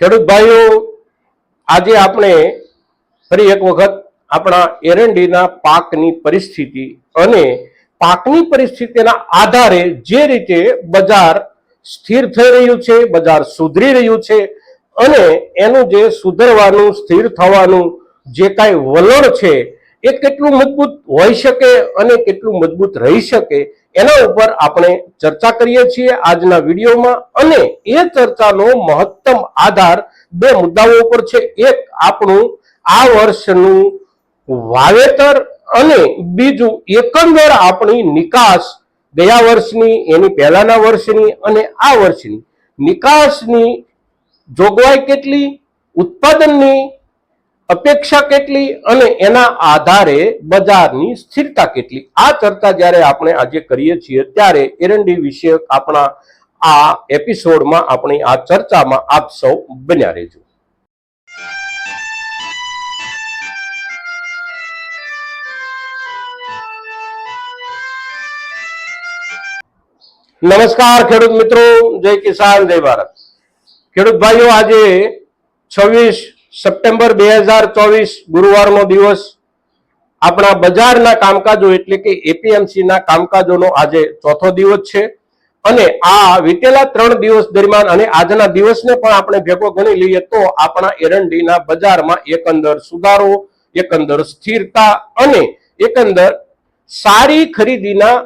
ખેડૂત ભાઈઓ, આજે આપણે ફરી એક વખત આપણા એરંડીના પાકની પરિસ્થિતિ અને પાકની પરિસ્થિતિના આધારે જે રીતે બજાર સ્થિર થઈ રહ્યું છે, બજાર સુધરી રહ્યું છે અને એનું જે સુધરવાનું, સ્થિર થવાનું જે કાંઈ વલણ છે એ કેટલું મજબૂત હોઈ શકે અને કેટલું મજબૂત રહી શકે એના ઉપર આપણે ચર્ચા કરીએ છીએ આજના વિડીયોમાં અને એ ચર્ચાનો મહત્તમ આધાર બે મુદ્દાઓ ઉપર છે. એક આપણું આ વર્ષનું વાવેતર અને બીજું એકંદર આપણી નિકાસ ગયા વર્ષની, એની પહેલાના વર્ષની અને આ વર્ષની. નિકાસની જોગવાઈ કેટલી, ઉત્પાદનની અપેક્ષા કેટલી અને એના આધારે બજારની સ્થિરતા કેટલી. આ ચર્ચા જ્યારે આપણે આજે કરીએ છીએ, ત્યારે એરંડી વિશે આપણા આ એપિસોડમાં આપણી આ ચર્ચામાં આપ સૌ બન્યા રહેજો. નમસ્કાર ખેડૂત મિત્રો, જય કિસાન, જય ભારત. ખેડૂત ભાઈઓ, આજે છવ્વીસ સપ્ટેમ્બર બે હજાર ચોવીસ ગુરુવારનો દિવસ. આપણા બજારના કામકાજો એટલે કે એપીએમસી ના કામકાજોનો આજે ચોથો દિવસ છે. અને આ વીતેલા ત્રણ દિવસ દરમિયાન અને આજના દિવસને પણ આપણે ભેગો ગણી લઈએ તો આપણા એરંડીના બજારમાં એકંદર સુધારો એકંદર સ્થિરતા અને એકંદર સારી ખરીદીના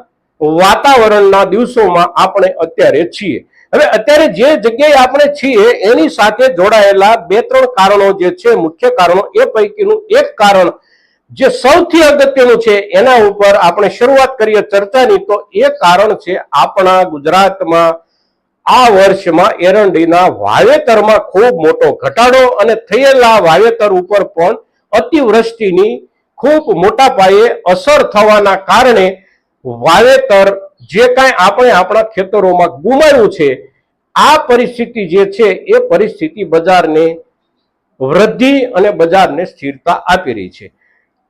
વાતાવરણના દિવસોમાં આપણે અત્યારે છીએ. હવે અત્યારે જે જગ્યાએ આપણે છીએ એની સાથે જોડાયેલા બે ત્રણ કારણો જે છે, મુખ્ય કારણો એ પૈકીનું એક કારણ જે સૌથી અગત્યનું છે એના ઉપર આપણે શરૂઆત કરીએ ચર્ચાની, તો એ કારણ છે આપણા ગુજરાતમાં આ વર્ષમાં એરંડીના વાવેતરમાં ખૂબ મોટો ઘટાડો અને થયેલા વાવેતર ઉપર પણ અતિવૃષ્ટિની ખૂબ મોટા પાયે અસર થવાના કારણે વાવેતર જે કાંઈ આપણે આપણા ખેતરોમાં ગુમાવ્યું છે, આ પરિસ્થિતિ જે છે એ પરિસ્થિતિ બજારને વૃદ્ધિ અને બજારને સ્થિરતા આપી રહી છે.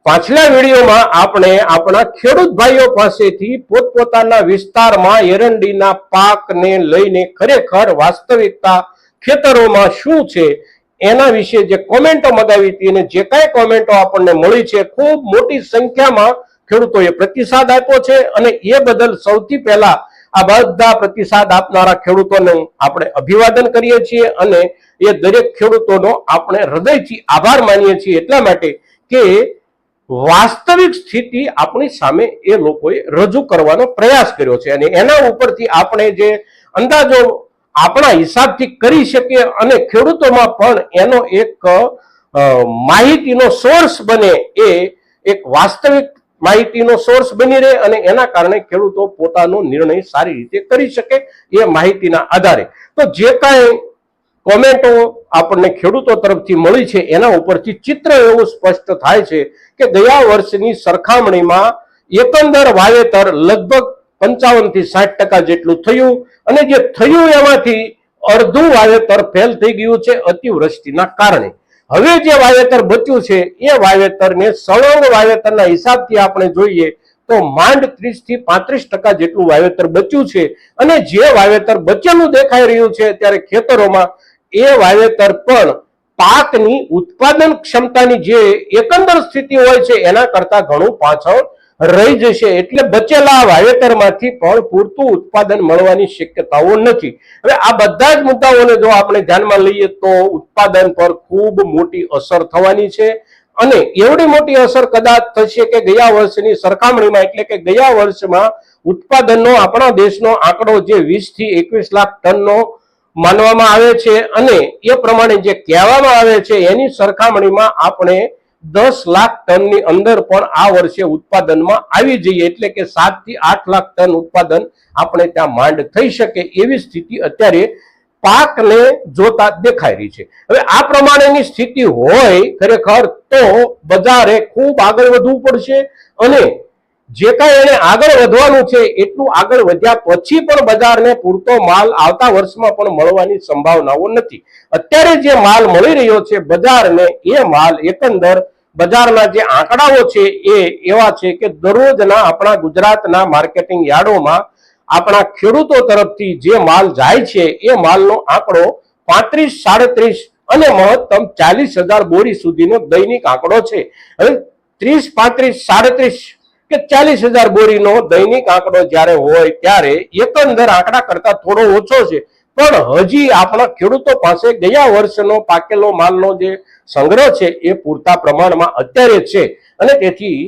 પાછલા વિડીયોમાં આપણે આપણા ખેડૂત ભાઈઓ પાસેથી પોતપોતાના વિસ્તારમાં એરંડીના પાકને લઈને ખરેખર વાસ્તવિકતા ખેતરોમાં શું છે એના વિશે જે કોમેન્ટો મગાવી હતી અને જે કાંઈ કોમેન્ટો આપણને મળી છે, ખૂબ મોટી સંખ્યામાં ખેડૂતોએ પ્રતિસાદ આપ્યો છે અને એ બદલ સૌથી પહેલા આ બધા પ્રતિસાદ આપનારા ખેડૂતોને આપણે અભિવાદન કરીએ છીએ અને એ દરેક ખેડૂતોનો આપણે હૃદયથી આભાર માનીએ છીએ એટલા માટે કે વાસ્તવિક સ્થિતિ આપણી સામે એ લોકોએ રજૂ કરવાનો પ્રયાસ કર્યો છે અને એના ઉપરથી આપણે જે અંદાજો આપણા હિસાબથી કરી શકીએ અને ખેડૂતોમાં પણ એનો એક માહિતીનો સોર્સ બને એ એક વાસ્તવિક માહિતીનો સોર્સ બની રહે અને એના કારણે ખેડૂતો પોતાનો નિર્ણય સારી રીતે કરી શકે એ માહિતીના આધારે. તો જે કાંઈ કોમેન્ટો આપણને ખેડૂતો તરફથી મળી છે. એના ઉપરથી ચિત્ર એવું સ્પષ્ટ થાય છે કે ગયા વર્ષની સરખામણીમાં એકંદર વાવેતર લગભગ પંચાવનથી સાઠ ટકા જેટલું થયું અને જે થયું એમાંથી અડધું વાવેતર ફેલ થઈ ગયું છે અતિવૃષ્ટિના કારણે. હવે જે વાવેતર બચ્યું છે, એ વાવેતરને સળંગ વાવેતરના હિસાબથી આપણે જોઈએ તો માંડ ત્રીસથી પાંત્રીસ ટકા જેટલું વાવેતર બચ્યું છે અને જે વાવેતર બચેલું દેખાઈ રહ્યું છે, ત્યારે ખેતરોમાં એ વાવેતર પણ પાકની ઉત્પાદન ક્ષમતાની જે એકંદર સ્થિતિ હોય છે, એના કરતા ઘણું પાછળ રહી જશે. એટલે બચેલા વાવેતરમાંથી પણ પૂરતું ઉત્પાદન મળવાની શક્યતાઓ નથી. હવે આ બધા જ મુદ્દાઓને જો આપણે ધ્યાનમાં લઈએ તો ઉત્પાદન પર ખૂબ મોટી અસર થવાની છે. અને એવડી મોટી અસર કદાચ થશે કે ગયા વર્ષની સરખામણીમાં, એટલે કે ગયા વર્ષમાં ઉત્પાદનનો આપણા દેશનો આંકડો જે વીસથી એકવીસ લાખ ટનનો માનવામાં આવે છે અને એ પ્રમાણે જે કહેવામાં આવે છે, એની સરખામણીમાં આપણે દસ લાખ ટનની અંદર પણ આ વર્ષે ઉત્પાદનમાં આવી જઈએ. એટલે કે સાતથી આઠ લાખ ટન ઉત્પાદન આપણે ત્યાં માંડ થઈ શકે એવી સ્થિતિ અત્યારે પાકને જોતા દેખાઈ રહી છે. હવે આ પ્રમાણેની સ્થિતિ હોય ખરેખર તો બજારે ખૂબ આગળ વધવું પડશે અને જે કાંઈ એને આગળ વધવાનું છે, એટલું આગળ વધ્યા પછી પણ બજારને પૂરતો માલ આવતા વર્ષમાં પણ મળવાની સંભાવનાઓ નથી. અત્યારે જે માલ મળી રહ્યો છે, બજારને એ માલ એકંદર બજારના જે આંકડાઓ છે, એ એવા છે કે દરરોજના આપણા ગુજરાતના માર્કેટિંગ યાર્ડોમાં આપણા ખેડૂતો તરફથી જે માલ જાય છે, એ માલનો આંકડો પાંત્રીસ, સાડત્રીસ અને મહત્તમ ચાલીસ હજાર બોરી સુધીનો દૈનિક આંકડો છે. હવે ત્રીસ, પાંત્રીસ, સાડત્રીસ કે ચાલીસ હજાર બોરીનો દૈનિક આંકડો જ્યારે હોય ત્યારે એકંદર આંકડા કરતા થોડો ઓછો છે. પણ હજી આપણા ખેડૂતો પાસે ગયા વર્ષનો પાકેલો માલનો જે સંગ્રહ છે એ પૂરતા પ્રમાણમાં અત્યારે છે. અને તેથી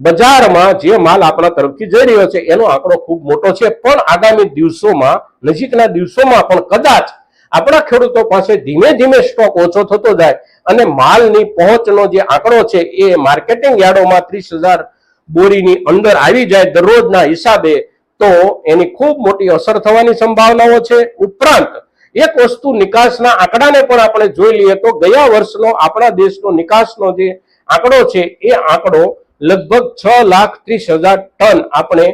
બજારમાં જે માલ આપણા તરફથી જઈ રહ્યો છે એનો આંકડો ખૂબ મોટો છે. પણ આગામી દિવસોમાં, નજીકના દિવસોમાં પણ કદાચ આપણા ખેડૂતો પાસે ધીમે ધીમે સ્ટોક ઓછો થતો જાય અને માલની પહોંચનો જે આંકડો છે એ માર્કેટિંગ યાર્ડોમાં ત્રીસ હજાર બોરીની અંદર આવી જાય દરરોજના હિસાબે, તો એની ખૂબ મોટી અસર થવાની સંભાવનાઓ છે. ઉપરાંત, એક વસ્તુ નિકાસના આંકડાને પણ આપણે જોઈ લઈએ તો ગયા વર્ષનો આપણા દેશનો નિકાસનો જે આંકડો છે, એ આંકડો લગભગ છ લાખ ત્રીસ હજાર ટન આપણે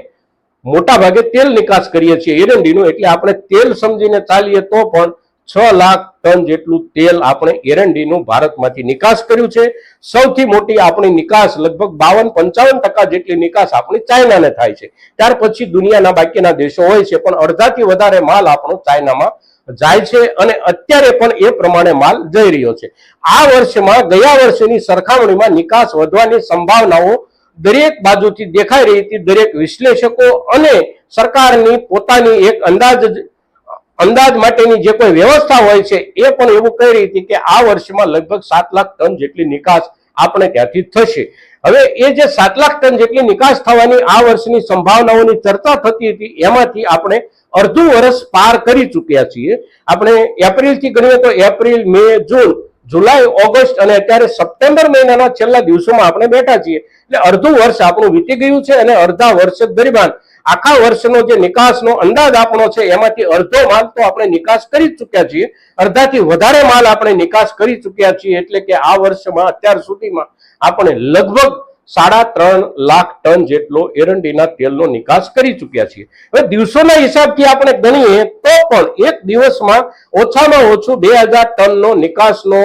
મોટા ભાગે તેલ નિકાસ કરીએ છીએ. એરંડીનું, એટલે આપણે તેલ સમજીને ચાલીએ તો પણ છ લાખ ટન જેટલું તેલ આપણે એરંડીનું ભારતમાંથી નિકાસ કર્યું છે. સૌથી મોટી આપણી નિકાસ લગભગ બાવન પંચાવન ટકા જેટલી નિકાસ આપણી ચાઇનાને થાય છે. ત્યાર પછી દુનિયાના બાકીના દેશો હોય છે, પણ અડધાથી વધારે માલ આપણો ચાઇનામાં જાય છે અને અત્યારે પણ એ પ્રમાણે માલ જઈ રહ્યો છે. આ વર્ષમાં, ગયા વર્ષની સરખામણીમાં નિકાસ વધવાની સંભાવનાઓ દરેક બાજુથી દેખાઈ રહી હતી. દરેક વિશ્લેષકો અને સરકારની પોતાની એક અંદાજ અંદાજ માટેની જે કોઈ વ્યવસ્થા હોય છે, એ પણ એવું કહી રહી હતી કે આ વર્ષમાં લગભગ સાત લાખ ટન જેટલી નિકાસ આપણે ત્યાંથી થશે. હવે એ જે સાત લાખ ટન જેટલી નિકાસ થવાની આ વર્ષની સંભાવનાઓની ચર્ચા થતી હતી, એમાંથી આપણે અડધું વર્ષ પાર કરી ચૂક્યા છીએ. આપણે એપ્રિલથી ગણીએ તો એપ્રિલ, મે, જૂન, જુલાઈ, ઓગસ્ટ અને અત્યારે સપ્ટેમ્બર મહિનાના છેલ્લા દિવસોમાં આપણે બેઠા છીએ. એટલે અડધું વર્ષ આપણું વીતી ગયું છે અને અડધા વર્ષ દરમિયાન આખા વર્ષનો જે નિકાસનો અંદાજ આપણો છે, એમાંથી અડધો માલ તો આપણે નિકાસ કરી ચૂક્યા છીએ. અડધાથી વધારે માલ આપણે નિકાસ કરી ચૂક્યા છીએ, એટલે કે આ વર્ષમાં, અત્યાર સુધીમાં આપણે લગભગ સાડા ત્રણ લાખ ટન જેટલો એરંડીના તેલનો નિકાસ કરી ચૂક્યા છીએ. હવે દિવસોના હિસાબથી આપણે ગણીએ, તો પણ એક દિવસમાં ઓછામાં ઓછું બે હજાર ટનનો નિકાસનો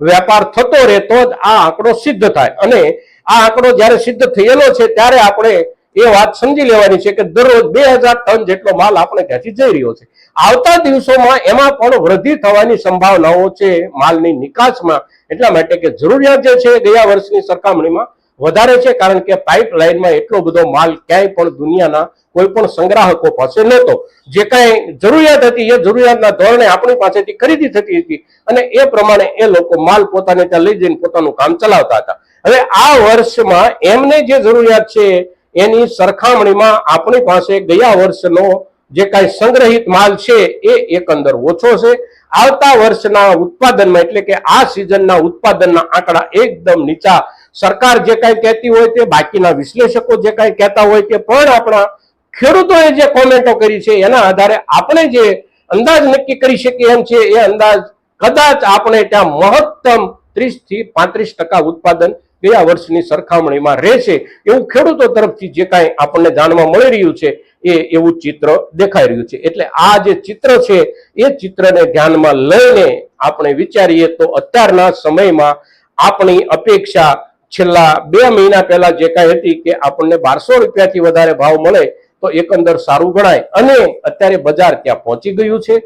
વેપાર થતો રહેતો જ આ આંકડો સિદ્ધ થાય. અને આ આંકડો જ્યારે સિદ્ધ થયેલો છે, ત્યારે આપણે એ વાત સમજી લેવાની છે કે દરરોજ બે હજાર ટન જેટલો માલ આપણે ત્યાંથી જઈ રહ્યો છે. આવતા દિવસોમાં એમાં પણ વૃદ્ધિ થવાની સંભાવનાઓ છે માલની નિકાસમાં. એટલા માટે કે જરૂરિયાત જે છે ગયા વર્ષની સરખામણીમાં વધારે છે, કારણ કે પાઇપલાઇનમાં એટલો બધો માલ ક્યાંય પણ દુનિયાના કોઈ પણ સંગ્રાહકો પાસે નહોતો. જે કાંઈ જરૂરિયાત હતી એ જરૂરિયાતના ધોરણે આપણી પાસેથી ખરીદી થતી હતી અને એ પ્રમાણે એ લોકો માલ પોતાને ત્યાં લઈ જઈને પોતાનું કામ ચલાવતા હતા. હવે આ વર્ષમાં એમને જે જરૂરિયાત છે એની સરખામણીમાં આપણી પાસે ગયા વર્ષનો જે કાંઈ સંગ્રહિત માલ છે એ એકંદર ઓછો છે. આવતા વર્ષના ઉત્પાદનમાં, એટલે કે આ સિઝનના ઉત્પાદનના આંકડા એકદમ નીચા. સરકાર જે કાંઈ કહેતી હોય તે બાકીના વિશ્લેષકો જે કાંઈ કહેતા હોય તે પણ આપણા ખેડૂતોએ જે કોમેન્ટો કરી છે એના આધારે આપણે જે અંદાજ નક્કી કરી શકીએ એમ છે, એ અંદાજ કદાચ આપણે ત્યાં મહત્તમ ત્રીસથી પાંત્રીસ ટકા ઉત્પાદન ગયા વર્ષની સરખામણીમાં રહેશે એવું ખેડૂતો તરફથી જે કાંઈ આપણને જાણવા મળી રહ્યું છે, એ એવું ચિત્ર દેખાઈ રહ્યું છે. એટલે આ જે ચિત્ર છે, એ ચિત્રને ધ્યાનમાં લઈને આપણે વિચારીએ તો અત્યારના સમયમાં આપણી અપેક્ષા છેલ્લા બે મહિના પહેલા જે કાંઈ હતી કે આપણને બારસો રૂપિયાથી વધારે ભાવ મળે તો એકંદર સારું ગણાય. અને અત્યારે બજાર ત્યાં પહોંચી ગયું છે.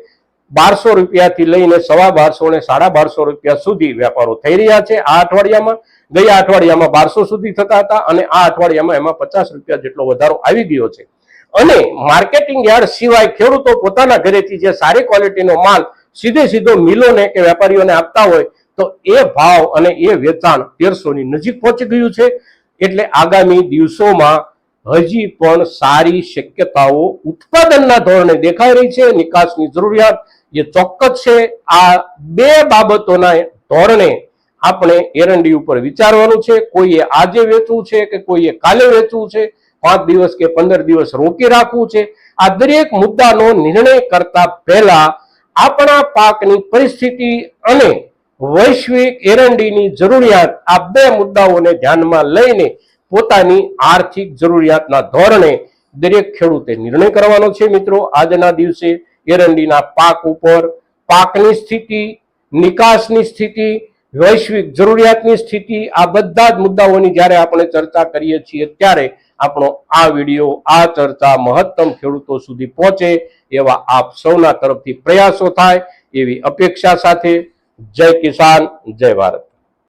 બારસો રૂપિયાથી લઈને સવા બારસો ને સાડા બારસો રૂપિયા સુધી વેપારો થઈ રહ્યા છે. આ અઠવાડિયામાં ગયા અઠવાડિયામાં બારસો સુધી થતા હતા અને આ અઠવાડિયામાં એમાં પચાસ રૂપિયા જેટલો વધારો આવી ગયો છે. અને માર્કેટિંગ યાર્ડ સિવાય ખેડૂતો પોતાના ઘરેથી જે સારી ક્વોલિટીનો માલ સીધે સીધો મિલોને કે વેપારીઓને આપતા હોય તો એ ભાવ અને એ વેચાણ તેરસો ની નજીક પહોંચી ગયું છે. એટલે આગામી દિવસોમાં હજી પણ સારી શક્યતાઓ ઉત્પાદનના ધોરણે દેખાઈ રહી છે. નિકાસની જરૂરિયાત જે ચોક્કસ છે, આ બે બાબતોના ધોરણે આપણે એરંડી ઉપર વિચારવાનું છે. કોઈએ આજે વેચવું છે કે કોઈએ કાલે વેચવું છે? પાંચ દિવસ કે પંદર દિવસ રોકી રાખવું છે? આ દરેક મુદ્દાનો નિર્ણય કરતા પહેલા આપણા પાકની પરિસ્થિતિ અને વૈશ્વિક એરંડીની જરૂરિયાત આ બે મુદ્દાઓને ધ્યાનમાં લઈને પોતાની આર્થિક જરૂરિયાતના ધોરણે દરેક ખેડૂતે નિર્ણય કરવાનો છે મિત્રો. આજના દિવસે એરંડીના પાક ઉપર પાકની સ્થિતિ, નિકાસની સ્થિતિ, વૈશ્વિક જરૂરિયાતની સ્થિતિ, આ બધા જ મુદ્દાઓની જ્યારે આપણે ચર્ચા કરીએ છીએ ત્યારે આપણો આ વીડિયો, આ ચર્ચા મહત્તમ ખેડૂતો સુધી પહોંચે એવા આપ સૌના તરફથી પ્રયાસો થાય એવી અપેક્ષા સાથે. જય કિસાન, જય ભારત.